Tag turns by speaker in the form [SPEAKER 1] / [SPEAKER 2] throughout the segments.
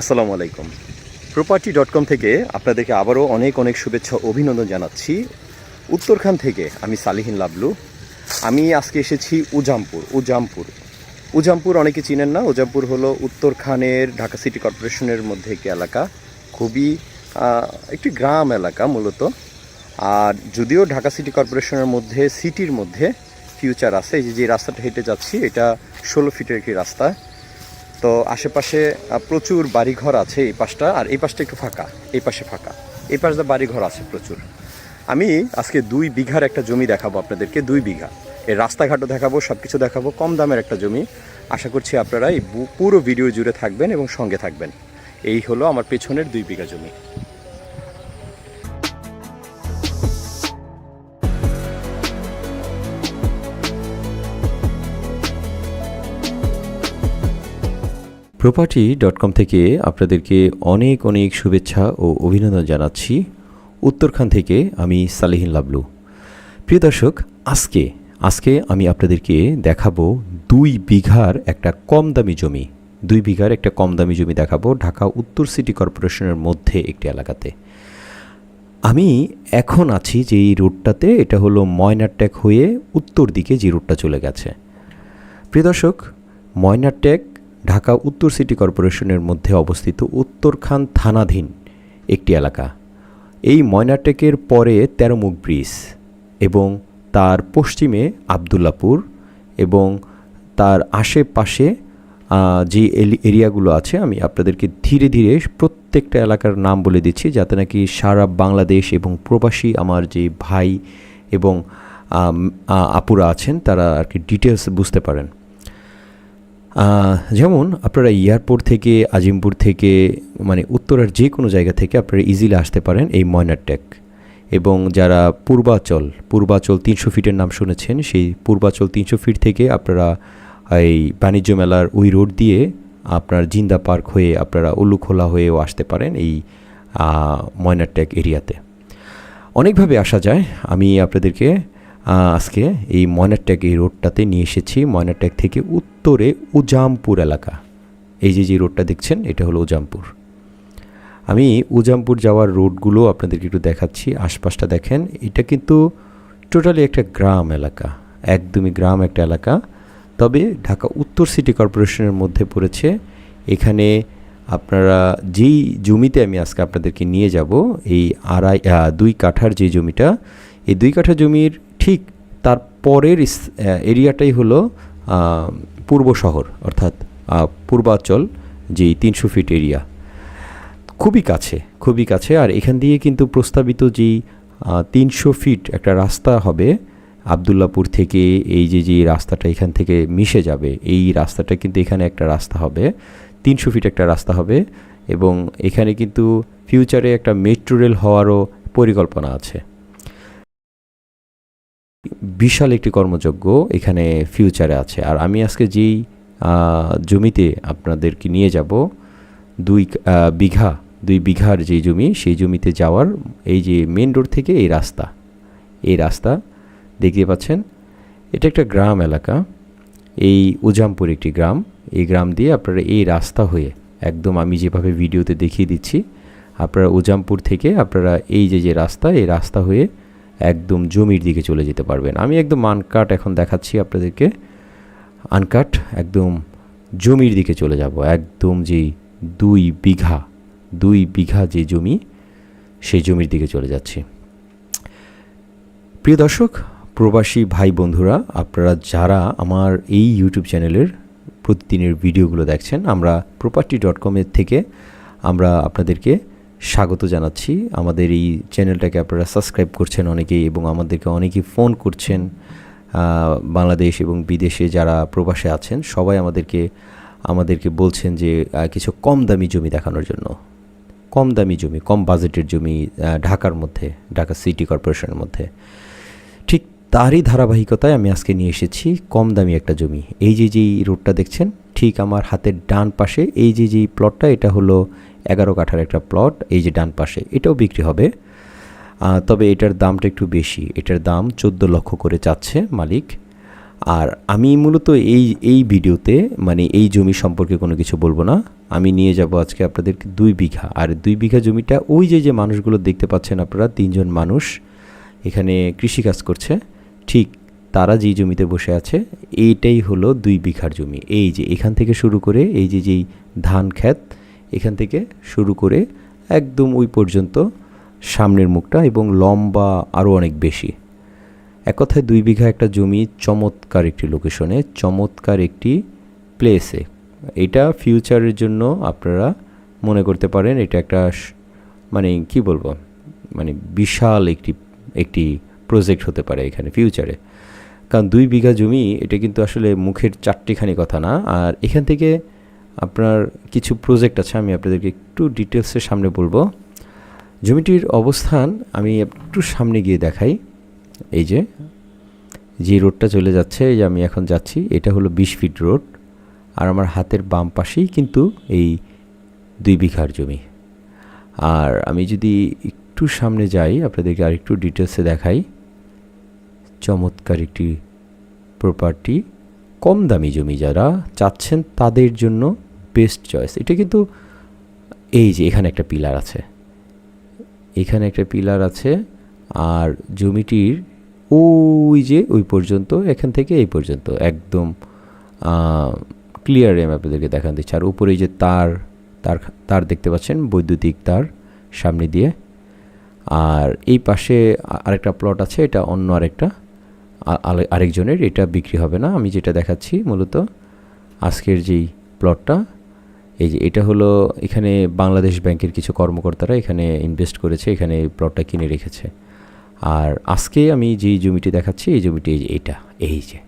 [SPEAKER 1] আসসালামু আলাইকুম। Property dot com থেকে আপনাদেরকে আবারও অনেক অনেক শুভেচ্ছা অভিনন্দন জানাচ্ছি। উত্তরখান থেকে আমি সালিহিন লাবলু। আমি আজকে এসেছি উজামপুর উজামপুর। উজামপুর অনেকে চিনেন না, উজামপুর হলো উত্তরখানের ঢাকা সিটি কর্পোরেশনের মধ্যে একটি এলাকা। খুবই একটি গ্রাম এলাকা মূলত। আর যদিও ঢাকা সিটি কর্পোরেশনের মধ্যে, সিটির মধ্যে ফিউচার আছে, এই যে যে রাস্তাটা হেঁটে যাচ্ছি, এটা ষোলো ফিটের একটি রাস্তা। তো আশেপাশে প্রচুর বাড়িঘর আছে এই পাশটা, আর এই পাশটা একটু ফাঁকা, এই পাশে ফাঁকা। এই পাশে বাড়িঘর আছে প্রচুর। আমি আজকে দুই বিঘার একটা জমি দেখাবো আপনাদেরকে, দুই বিঘা। এর রাস্তাঘাটও দেখাবো সব কিছু দেখাবো, কম দামের একটা জমি। আশা করছি আপনারা এই পুরো ভিডিও জুড়ে থাকবেন এবং সঙ্গে থাকবেন। এই হলো আমার পেছনের দুই বিঘা জমি। প্রপার্টি ডট কম থেকে আপনাদেরকে অনেক অনেক শুভেচ্ছা ও অভিনন্দন জানাচ্ছি। উত্তরখান থেকে আমি সালেহিন লাবলু। প্রিয় দর্শক, আজকে আজকে আমি আপনাদেরকে দেখাবো দুই বিঘার একটা কম দামি জমি। দুই বিঘার একটা কম দামি জমি দেখাবো ঢাকা উত্তর সিটি কর্পোরেশনের মধ্যে একটি এলাকাতে। আমি এখন আছি যে এই রুটটাতে এটা হলো ময়নারট্যাক হয়ে উত্তর দিকে যে রুটটা চলে গেছে। প্রিয় দর্শক ময়নারট্যাক ঢাকা উত্তর সিটি কর্পোরেশনের মধ্যে অবস্থিত উত্তরখান থানাধীন একটি এলাকা। এই ময়নাটেকের পরে তেরোমুখ ব্রিজ এবং তার পশ্চিমে আবদুল্লাপুর এবং তার আশেপাশে যে এরিয়াগুলো আছে, আমি আপনাদেরকে ধীরে ধীরে প্রত্যেকটা এলাকার নাম বলে দিচ্ছি যাতে নাকি সারা বাংলাদেশ এবং প্রবাসী আমার যে ভাই এবং আপুরা আছেন, তারা আর কি ডিটেলস বুঝতে পারেন। যেমন আপনারা এয়ারপোর্ট থেকে, আজিমপুর থেকে মানে উত্তরের যে কোনো জায়গা থেকে আপনারা ইজিলি আসতে পারেন এই ময়নারটেক এবং যারা পূর্বাচল পূর্বাচল তিনশো ফিটের নাম শুনেছেন, সেই পূর্বাচল তিনশো ফিট থেকে আপনারা এই বাণিজ্য মেলার ওই রোড দিয়ে আপনার জিন্দা পার্ক হয়ে আপনারা উলুখোলা হয়েও আসতে পারেন এই ময়নারটেক এরিয়াতে। অনেকভাবে আসা যায়। আমি আপনাদেরকে আজকে এই ময়নারট্যাগ এই রোডটাতে নিয়ে এসেছি ময়নারট্যাগ থেকে উত্তরে উজামপুর এলাকা। এই যে যে রোডটা দেখছেন, এটা হলো উজামপুর। আমি উজামপুর যাওয়ার রোডগুলো আপনাদেরকে একটু দেখাচ্ছি। আশপাশটা দেখেন, এটা কিন্তু টোটালি একটা গ্রাম এলাকা, একদমই গ্রাম একটা এলাকা। তবে ঢাকা উত্তর সিটি কর্পোরেশনের মধ্যে পড়েছে, এখানে আপনারা যেই জমিতে আমি আজকে আপনাদেরকে নিয়ে যাব, এই আড়াই দুই কাঠার যে জমিটা, এই দুই কাঠা জমির ঠিক তার পরের এরিয়াটাই হলো পূর্ব শহর অর্থাৎ আহ, পূর্বাঞ্চল যেই তিনশো ফিট এরিয়া। খুবই কাছে খুবই কাছে আর এখান দিয়ে কিন্তু প্রস্তাবিত যেই তিনশো ফিট একটা রাস্তা হবে আবদুল্লাপুর থেকে এই যে যে রাস্তাটা এখান থেকে মিশে যাবে এই রাস্তাটা কিন্তু এখানে একটা রাস্তা হবে তিনশো ফিট একটা রাস্তা হবে এবং এখানে কিন্তু ফিউচারে একটা মেট্রো রেল হওয়ারও পরিকল্পনা আছে। বিশাল একটি কর্মযজ্ঞ এখানে ফিউচারে আছে। আর আমি আজকে যেই জমিতে আপনাদেরকে নিয়ে যাব, দুই বিঘা, দুই বিঘার যে জমি, সেই জমিতে যাওয়ার এই যে মেন রোড থেকে এই রাস্তা এই রাস্তা দেখতে পাচ্ছেন, এটা একটা গ্রাম এলাকা, এই উজামপুর একটি গ্রাম, এই গ্রাম দিয়ে আপনারা এই রাস্তা হয়ে, একদম আমি যেভাবে ভিডিওতে দেখিয়ে দিচ্ছি, আপনারা উজামপুর থেকে আপনারা এই যে যে রাস্তা, এই রাস্তা হয়ে একদম জমির দিকে চলে যেতে পারবেন। আমি একদম আনকাট এখন দেখাচ্ছি আপনাদেরকে। আনকাট একদম জমির দিকে চলে যাব। একদম যেই দুই বিঘা দুই বিঘা যে জমি সেই জমির দিকে চলে যাচ্ছি। প্রিয় দর্শক, প্রবাসী ভাই বন্ধুরা, আপনারা যারা আমার এই ইউটিউব চ্যানেলের প্রতিদিনের ভিডিওগুলো দেখছেন, আমরা প্রপার্টি ডট কমের থেকে আমরা আপনাদেরকে স্বাগত জানাচ্ছি। আমাদের এই চ্যানেলটাকে আপনারা সাবস্ক্রাইব করছেন অনেকেই এবং আমাদেরকে অনেকেই ফোন করছেন বাংলাদেশ এবং বিদেশে যারা প্রবাসে আছেন, সবাই আমাদেরকে আমাদেরকে বলছেন যে কিছু কম দামি জমি দেখানোর জন্য। কম দামি জমি, কম বাজেটের জমি ঢাকার মধ্যে, ঢাকা সিটি কর্পোরেশনের মধ্যে। ঠিক তারই ধারাবাহিকতায় আমি আজকে নিয়ে এসেছি কম দামি একটা জমি। এই যে যেই রোডটা দেখছেন ঠিক আমার হাতের ডান পাশে, এই যে যেই প্লটটা এটা হলো এগারো কাঠার একটা প্লট এই যে ডান পাশে, এটাও বিক্রি হবে। তবে এটার দামটা একটু বেশি, এটার দাম চোদ্দ লক্ষ করে চাচ্ছে মালিক। আর আমি মূলত এই এই ভিডিওতে মানে এই জমি সম্পর্কে কোনো কিছু বলব না। আমি নিয়ে যাব আজকে আপনাদেরকে দুই বিঘা, আর দুই বিঘা জমিটা, ওই যে যে মানুষগুলো দেখতে পাচ্ছেন আপনারা, তিনজন মানুষ, এখানে কৃষিকাজ করছে। ঠিক তারা যেই জমিতে বসে আছে, এইটাই হলো দুই বিঘার জমি। এই যে এখান থেকে শুরু করে, এই যে যেই ধান ক্ষেত, এখান থেকে শুরু করে একদম ওই পর্যন্ত সামনের মুখটা এবং লম্বা আরও অনেক বেশি। এক কথায় দুই বিঘা একটা জমি চমৎকার একটি লোকেশনে চমৎকার একটি প্লেসে এটা ফিউচারের জন্য আপনারা মনে করতে পারেন, এটা একটা মানে কি বলব মানে বিশাল একটি একটি প্রজেক্ট হতে পারে এখানে ফিউচারে কারণ দুই বিঘা জমি, এটা কিন্তু আসলে মুখের চারটিখানি কথা না। আর এখান থেকে আপনার কিছু প্রজেক্ট আছে, আমি আপনাদেরকে একটু ডিটেলসের সামনে বলব। জমিটির অবস্থান আমি একটু সামনে গিয়ে দেখাই। এই যে যে রোডটা চলে যাচ্ছে, এই যে আমি এখন যাচ্ছি, এটা হলো বিশ ফিট রোড আর আমার হাতের বাম পাশেই কিন্তু এই দুই বিঘার জমি। আর আমি যদি একটু সামনে যাই, আপনাদেরকে আর একটু ডিটেলসে দেখাই। চমৎকার একটি প্রপার্টি কম দামি জমি যারা চাচ্ছেন তাদের জন্য বেস্ট চয়েস এটা কিন্তু এই যে এখানে একটা পিলার আছে। এখানে একটা পিলার আছে আর জমিটির ওই যে ওই পর্যন্ত, এখান থেকে এই পর্যন্ত একদম ক্লিয়ার আমি আপনাদেরকে দেখান দিচ্ছি। আর উপরে যে তার তার তার দেখতে পাচ্ছেন, বৈদ্যুতিক তার সামনে দিয়ে। আর এই পাশে আরেকটা প্লট আছে, এটা অন্য আরেকটা। আরেকজনের, এটা বিক্রি হবে না। আমি যেটা দেখাচ্ছি মূলত আজকের যেই প্লটটা এই যে এটা হলো এখানে বাংলাদেশ ব্যাংকের কিছু কর্মকর্তারা এখানে ইনভেস্ট করেছে, এখানে প্লটটা কিনে রেখেছে। আর আজকে আমি যেই জমিটি দেখাচ্ছি, এই জমিটি এই যে এটা, এই যে।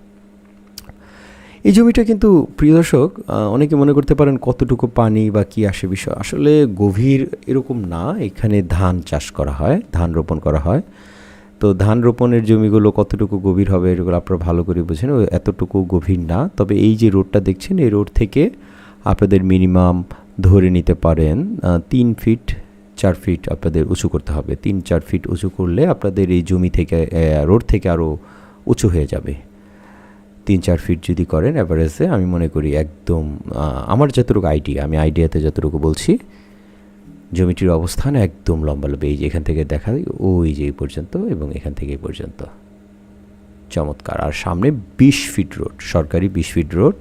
[SPEAKER 1] এই জমিটা কিন্তু প্রিয় দর্শক অনেকে মনে করতে পারেন কতটুকু পানি বা কি আসে বিষয়। আসলে গভীর এরকম না, এখানে ধান চাষ করা হয়, ধান রোপণ করা হয়। তো ধান রোপণের জমিগুলো কতটুকু গভীর হবে এগুলো আপনারা ভালো করে বুঝেন এতটুকু গভীর না। তবে এই যে রোডটা দেখছেন, এই রোড থেকে আপনাদের মিনিমাম ধরে নিতে পারেন তিন ফিট, চার ফিট আপনাদের উঁচু করতে হবে। তিন, চার ফিট উঁচু করলে আপনাদের এই জমি থেকে রোড থেকে আরও উঁচু হয়ে যাবে। তিন, চার ফিট যদি করেন অ্যাভারেজে আমি মনে করি একদম আমার যতটুকু আইডিয়া আমি আইডিয়াতে যতটুকু বলছি জমিটির অবস্থান একদম লম্বা লম্বা, এই যে এখান থেকে দেখা যায় ওই যে এই পর্যন্ত এবং এখান থেকে এই পর্যন্ত। চমৎকার। আর সামনে বিশ ফিট রোড, সরকারি বিশ ফিট রোড।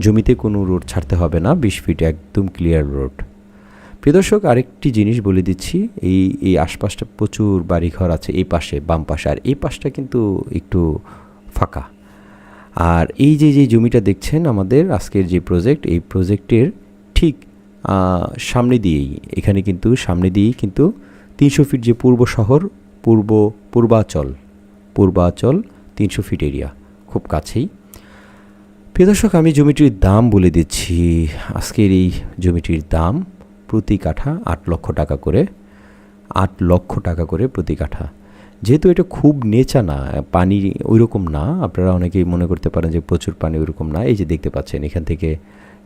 [SPEAKER 1] জমিতে কোনো রোড ছাড়তে হবে না, বিশ ফিট একদম ক্লিয়ার রোড প্রিয় দর্শক, আরেকটি জিনিস বলে দিচ্ছি, এই এই আশপাশটা প্রচুর বাড়িঘর আছে, এই পাশে, বাম পাশে, আর এই পাশটা কিন্তু একটু ফাঁকা। আর এই যে যে জমিটা দেখছেন আমাদের আজকের যে প্রজেক্ট এই প্রজেক্টের ঠিক সামনে দিয়েই, এখানে কিন্তু সামনে দিয়েই কিন্তু তিনশো ফিট যে পূর্ব শহর, পূর্ব পূর্বাচল পূর্বাচল তিনশো ফিট এরিয়া খুব কাছেই। প্রিয় দর্শক, আমি জমিটির দাম বলে দিচ্ছি। আজকের এই জমিটির দাম প্রতি কাঠা আট লক্ষ টাকা করে, আট লক্ষ টাকা করে প্রতি কাঠা। যেহেতু এটা খুব নেচা না, পানি ওইরকম না, আপনারা অনেকেই মনে করতে পারেন যে প্রচুর পানি ওইরকম না, এই যে দেখতে পাচ্ছেন, এখান থেকে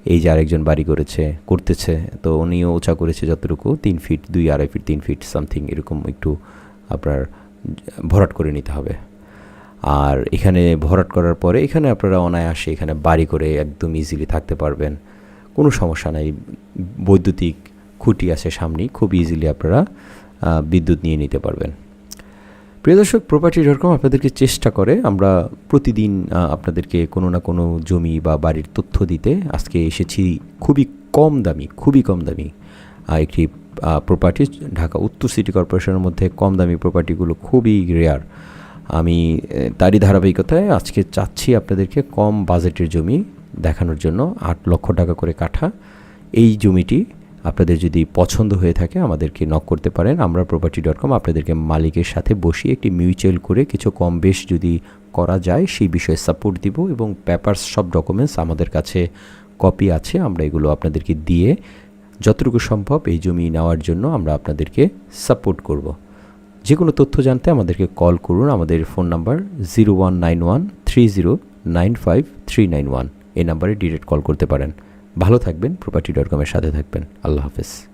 [SPEAKER 1] এই যে আরেকজন বাড়ি করেছে, করতেছে, তো উনিও ওচা করেছে যতটুকু, তিন ফিট দুই, আড়াই ফিট তিন ফিট সামথিং এরকম একটু আপনার ভরাট করে নিতে হবে। আর এখানে ভরাট করার পরে এখানে আপনারা অনায়াসে এখানে বাড়ি করে একদম ইজিলি থাকতে পারবেন। কোনো সমস্যা নাই, বৈদ্যুতিক খুঁটি আছে সামনেই, খুব ইজিলি আপনারা বিদ্যুৎ নিয়ে নিতে পারবেন। প্রিয় দর্শক প্রপার্টি ডট কম আপনাদেরকে চেষ্টা করে আমরা প্রতিদিন আপনাদেরকে কোনো না কোনো জমি বা বাড়ির তথ্য দিতে। আজকে এসেছি খুবই কম দামি, খুবই কম দামি একটি প্রপার্টি ঢাকা উত্তর সিটি কর্পোরেশনের মধ্যে কম দামি প্রপার্টিগুলো খুবই রেয়ার আমি তারই ধারাবাহিকতায় আজকে চাচ্ছি আপনাদেরকে কম বাজেটের জমি দেখানোর জন্য, আট লক্ষ টাকা করে কাঠা। এই জমিটি আপনাদের যদি পছন্দ হয়ে থাকে, আমাদেরকে নক করতে পারেন। আমরা প্রপার্টি ডট কম আপনাদেরকে মালিকের সাথে বসিয়ে একটি মিউচুয়াল করে কিছু কম বেশ যদি করা যায়, সেই বিষয়ে সাপোর্ট দিব এবং পেপারস সব ডকুমেন্টস আমাদের কাছে কপি আছে। আমরা এগুলো আপনাদেরকে দিয়ে যতটুকু সম্ভব এই জমি নেওয়ার জন্য আমরা আপনাদেরকে সাপোর্ট করব। যে কোনো তথ্য জানতে আমাদেরকে কল করুন। আমাদের phone number zero one nine one three zero nine five three nine one এই নাম্বারে ডিরেক্ট কল করতে পারেন। ভালো থাকবেন প্রপার্টি ডট কমের সাথে থাকবেন। আল্লাহ হাফেজ।